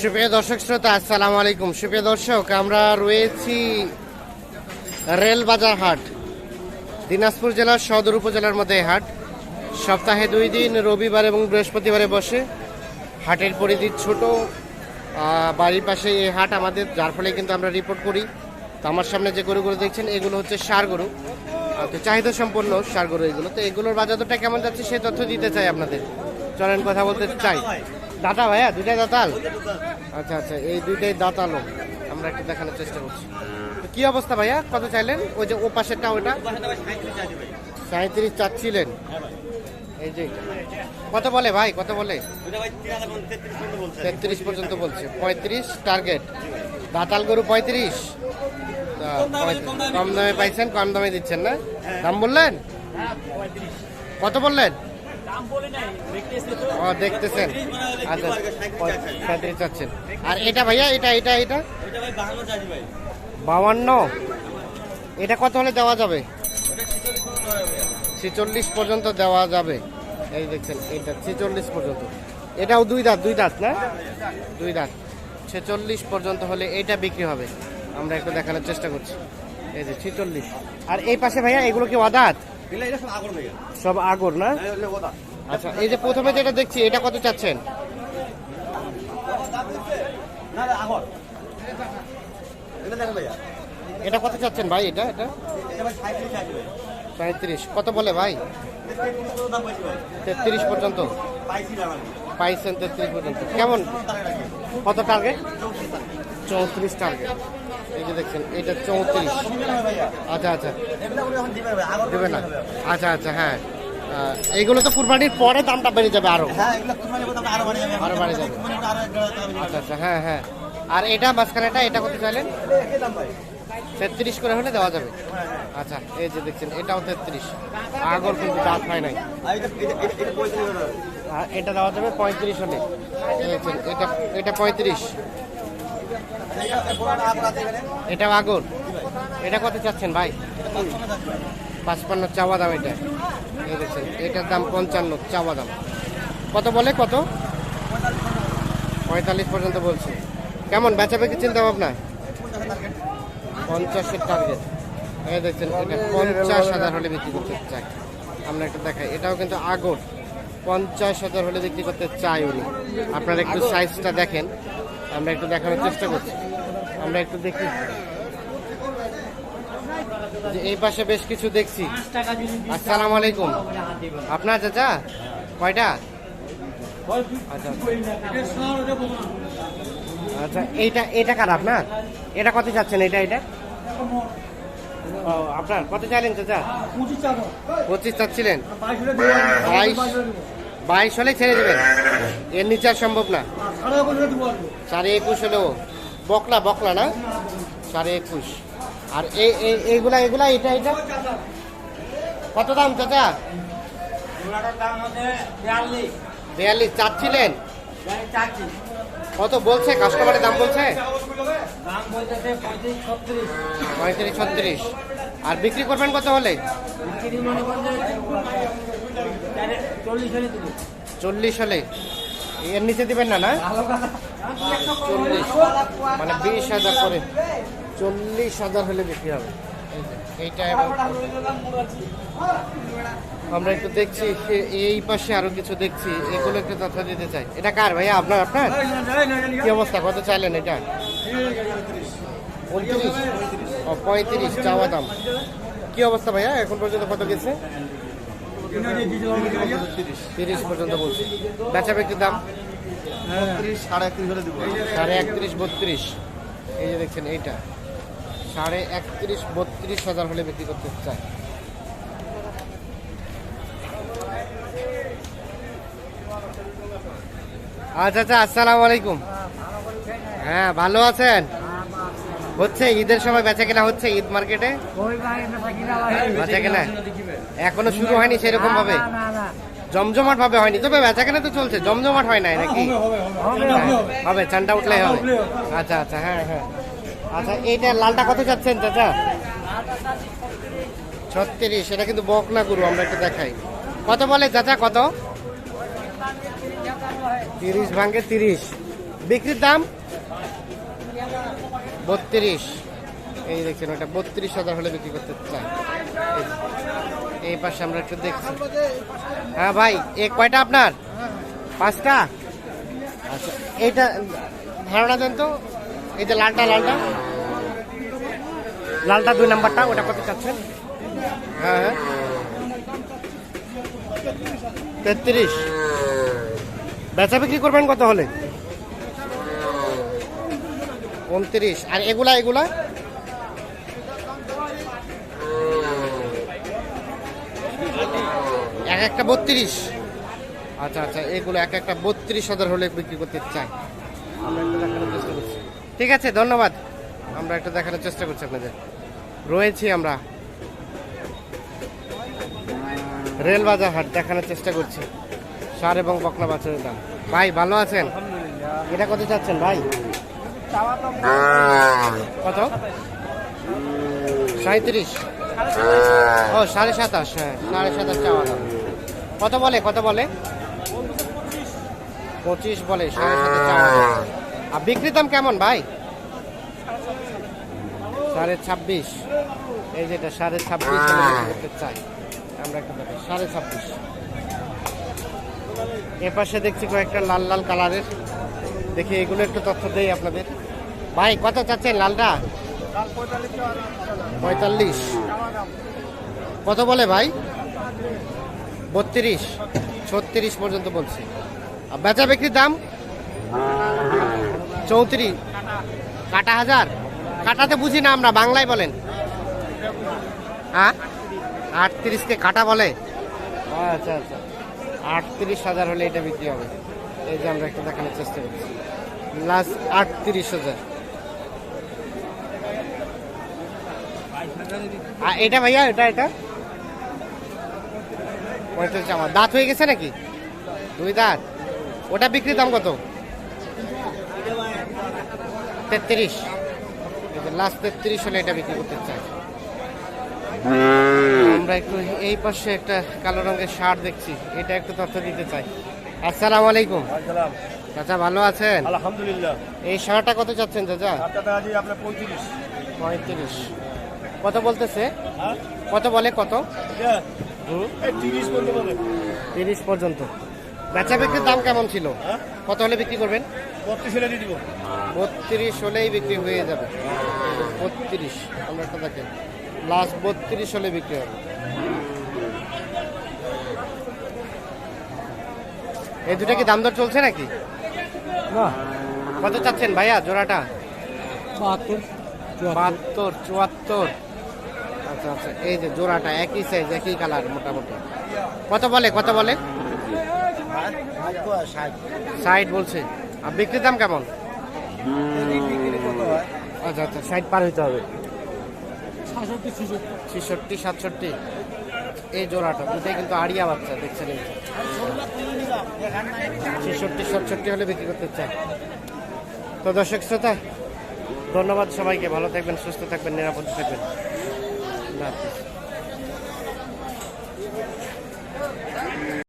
সুপ্রিয় দর্শক শ্রোতা, আসসালামু আলাইকুম। সুপ্রিয় দর্শক, আমরা রয়েছি রেল বাজার হাট, দিনাজপুর জেলার সদর উপজেলার মধ্যে হাট। সপ্তাহে দুই দিন, রবিবার এবং বৃহস্পতিবারে বসে হাটের পরিধি ছোট বাড়ির পাশে এই হাট আমাদের, যার ফলে কিন্তু আমরা রিপোর্ট করি। তো আমার সামনে যে গরুগুলো দেখছেন, এগুলো হচ্ছে সার গরু। তো চাহিদা সম্পন্ন সার গরু এগুলো। তো এগুলোর বাজারটা কেমন যাচ্ছে সেই তথ্য দিতে চাই আপনাদের। চলেন, কথা বলতে চাই। দাতা ভাইয়া, দুইটাই দাতাল? আচ্ছা আচ্ছা এই দুইটাই দাতালো। আমরা একটু দেখানোর চেষ্টা করছি। কি অবস্থা ভাইয়া? কত চাইলেন? ওই যে ও পাশেরটা ওইটা? সাঁত্রিশ চাচ্ছিলেন। এই যে, কত বলে ভাই? কত বলে? তেত্রিশ পর্যন্ত বলছে। পঁয়ত্রিশ টার্গেট। দাতাল গরু পঁয়ত্রিশ। কম দামে পাইছেন, কম দামে দিচ্ছেন না? দাম বললেন? কত বললেন? ও দেখতেছেন। আচ্ছা সাঁত্রিশ চাচ্ছেন। আর এটা ভাইয়া এটা এটা এটা? বাউান্ন? এটা কত হলে দেওয়া যাবে? ছেচল্লিশ পর্যন্ত দেওয়া যাবে। এই দেখছেন এইটা ছেচল্লিশ পর্যন্ত। এটাও দুই দাঁত দুই দাঁত না? দুই দাঁত। ছেচল্লিশ পর্যন্ত হলে এইটা বিক্রি হবে। আমরা একটু দেখানোর চেষ্টা করছি। এই যে ছেচল্লিশ। আর এই পাশে ভাইয়া এগুলো কি অদাঁত? সব আগর না? আচ্ছা এই যে প্রথমে যেটা দেখছি, এটা কত চাচ্ছেন? এটা কত চাচ্ছেন ভাই এটা? এটা? সাঁত্রিশ কত বলে ভাই? তেত্রিশ পর্যন্ত। পাইছেন তেত্রিশ পর্যন্ত। কেমন? কত টার্গেট চৌত্রিশ টার্গেট এই যে দেখছেন, এটা চৌত্রিশ। আচ্ছা আচ্ছা। দেবে না। আচ্ছা আচ্ছা হ্যাঁ। এইগুলো তো কুরবানির পরে দামটা বেড়ে যাবে আরও। আরও বাড়ে যাবে। আচ্ছা আচ্ছা হ্যাঁ হ্যাঁ। আর এটা মাঝখানেটা এটা কত চাইলেন? তেত্রিশ করে হলে দেওয়া যাবে। আচ্ছা এই যে দেখছেন এটাও তেত্রিশ। আগর কিন্তু দাঁত হয় নাই। আর এটা দেওয়া যাবে। পঁয়ত্রিশ হলে। দেখছেন এটা এটা পঁয়ত্রিশ। এটা আগর। এটা কত চাচ্ছেন ভাই? পাঁচপান্ন চাওয়া দাম এটা। এই দেখছেন এটার দাম পঞ্চান্ন চাওয়া দাম। কত বলে কত? পঁয়তাল্লিশ পর্যন্ত বলছে। কেমন বেচা বেচি চিন্তা ভাবনা পঞ্চাশের টার্গেট এই দেখছেন এটা পঞ্চাশ হাজার হলে বিক্রি করতে চাই আমরা একটা দেখাই। এটাও কিন্তু আগর। পঞ্চাশ হাজার হলে বিক্রি করতে চাই উনি। আপনারা একটু সাইজটা দেখেন। আমরা একটু দেখানোর চেষ্টা করছি। আমরা একটু দেখি। এই পাশে বেশ কিছু দেখছি। আসসালামু আলাইকুম। আপনার চাচা? কয়টা? আচ্ছা। আচ্ছা এইটা এটা কার আপনার? এটা কত চাচ্ছেন এটা এটা? ও আপনার? কত চাইলেন চাচা? পঁচিশ চাচ্ছিলেন? বাইশ বাইশ হলে ছেড়ে দেবেন? এর নিচে আর সম্ভব না। সাড়ে একুশ হলেও। বকলা বকলা না। সাড়ে একুশ। আর এই এই- এইগুলা এগুলা এটা এটা? কত দাম চাচা? বিয়াল্লিশ। চাচ্ছিলেন? কত বলছে? কাস্টমারের দাম বলছে? পঁয়ত্রিশ ছত্রিশ। আর বিক্রি করবেন কত হলে? চল্লিশ হলে এর নিচে দিবেন না না? চল্লিশ। মানে বিশ হাজার করে। চল্লিশ হাজার হলে বিক্রি হবে। এই এইটা আমরা একটু দেখছি এই পাশে আরও কিছু দেখছি এগুলো একটু তথ্য দিতে চাই। এটা কার ভাইয়া আপনার আপনার? কি অবস্থা? কত চাইলেন এটা? উনত্রিশ ও পঁয়ত্রিশ চাওয়া দাম। কি অবস্থা ভাইয়া? এখন পর্যন্ত কত গেছে? তিরিশ পর্যন্ত বলছি। বেচা বিক্রির দাম? সাড়ে একত্রিশ সাড়ে একত্রিশ বত্রিশ। এই যে দেখছেন এইটা। সাড়ে একত্রিশ বত্রিশ হাজার হলে বিক্রি করতে চাই আচ্ছা আচ্ছা আসসালামু আলাইকুম। হ্যাঁ ভালো আছেন? হচ্ছে ঈদের সময় বেচা কেনা হচ্ছে ঈদ মার্কেটে? বেচা কেনা? এখনও শুরু হয়নি সেরকম ভাবে? জমজমাট ভাবে হয়নি। তবে বেচা কেনা তো চলছে। জমজমাট হয় নাই নাকি? হবে চানটা উঠলে হবে। আচ্ছা আচ্ছা হ্যাঁ হ্যাঁ। আচ্ছা এইটা লালটা কত যাচ্ছেন চাচা? ছত্রিশ, এটা কিন্তু বক না গুরু, আমরা একটু দেখাই। কত বলে চাচা, কত? তিরিশ ভাঙ্গে তিরিশ। বিক্রির দাম? বত্রিশ। এই দেখছেন, ওটা বত্রিশ হাজার হলে বিক্রি করতে চাই এই পাশে আমরা একটু দেখছি। হ্যাঁ ভাই, এ কয়টা আপনার? পাঁচটা? আচ্ছা এইটা ধারণা দেন তো। এই যে লালটা লালটা। লালটা দুই নাম্বারটা ওটা কত চাচ্ছেন হ্যাঁ হ্যাঁ। তেত্রিশ। বেচা বিক্রি করবেন কত হলে? উনত্রিশ। আর এগুলা এগুলা? এক একটা বত্রিশ। আচ্ছা আচ্ছা এগুলো এক একটা বত্রিশ হাজার হলে বিক্রি করতে চাই। আমরা একটু দেখানোর চেষ্টা করছি। ঠিক আছে ধন্যবাদ। আমরা একটু দেখানোর চেষ্টা করছি আপনাদের। রয়েছি আমরা। রেল বাজার হাট দেখানোর চেষ্টা করছি। সার এবং বকনা বাছুরের দাম। ভাই ভালো আছেন? এটা কত চাচ্ছেন ভাই? কত? সাঁত্রিশ ও সাড়ে সাতাশ হ্যাঁ সাড়ে সাতাশ চাওয়া দাম। কত বলে কত বলে? পঁচিশ বলে সাড়ে সাতাশ চাওয়া আর বিক্রির দাম কেমন ভাই? সাড়ে ছাব্বিশ। এই যেটা সাড়ে ছাব্বিশ করতে চাই। আমরা একটা দেখি সাড়ে ছাব্বিশ। এপাশে দেখছি কয়েকটা লাল লাল কালারের। দেখি এগুলো একটু তথ্য দেই আপনাদের। ভাই কত চাচ্ছেন লালটা? পঁয়তাল্লিশ। কত বলে ভাই? বত্রিশ। ছত্রিশ পর্যন্ত বলছি। আর বেচা বিক্রির দাম? চৌত্রিশ। কাটা হাজার? কাটাতে বুঝি না আমরা, বাংলায় বলেন। হ্যাঁ? আটত্রিশকে কাটা বলে? আচ্ছা আচ্ছা। আটত্রিশ হাজার হলে এটা বিক্রি হবে। এই যে আমরা একটু দেখানোর চেষ্টা করছি। লাস্ট আটত্রিশ হাজার। এটা ভাইয়া, এটা এটা? পঁয়ত্রিশ আমার। দাঁত হয়ে গেছে নাকি? দুই দাঁত। ওটা বিক্রির দাম কত? তেত্রিশ। লাস্ট তেত্রিশ হলে এটা বিক্রি করতে চাই। আমরা একটু এই পাশে একটা কালো রঙের শার্ট দেখছি। এটা একটু তথ্য দিতে চাই। আসসালামু আলাইকুম। চাচা ভালো আছেন? আলহামদুলিল্লাহ। এই শার্টটা কত চাচ্ছেন চাচা? পঁয়ত্রিশ। পঁয়ত্রিশ। কত বলতেছে? হ্যাঁ? কত বলে কত? তিরিশ পর্যন্ত। বেচা বিক্রির দাম কেমন ছিল? হ্যাঁ? কত হলে বিক্রি করবেন? বত্রিশ হলে দিয়ে দিব। বত্রিশ হলেই বিক্রি হয়ে যাবে। বত্রিশ আমরা একটা দেখেন। লাস্ট বত্রিশ হলে বিক্রি হবে। এই দুটা কি দাম দর চলছে নাকি? না। কত চাচ্ছেন ভাইয়া জোড়াটা? বাহাত্তর বাহাত্তর চুয়াত্তর। আচ্ছা আচ্ছা এই যে জোড়াটা একই সাইজ একই কালার মোটামুটি। কত বলে কত বলে? ষাট বলছে। আর বিক্রির দাম কেমন? আচ্ছা আচ্ছা ষাট পার হইতে হবে। ছেষট্টি। সাতষট্টি। এই জোড়াটা দুটাই কিন্তু আড়িয়া বাচ্চা দেখছেন ছেষট্টি সাতষট্টি হলে বিক্রি করতে চাই তো দর্শক শ্রোতা ধন্যবাদ সবাইকে ভালো থাকবেন সুস্থ থাকবেন নিরাপদ থাকবেন।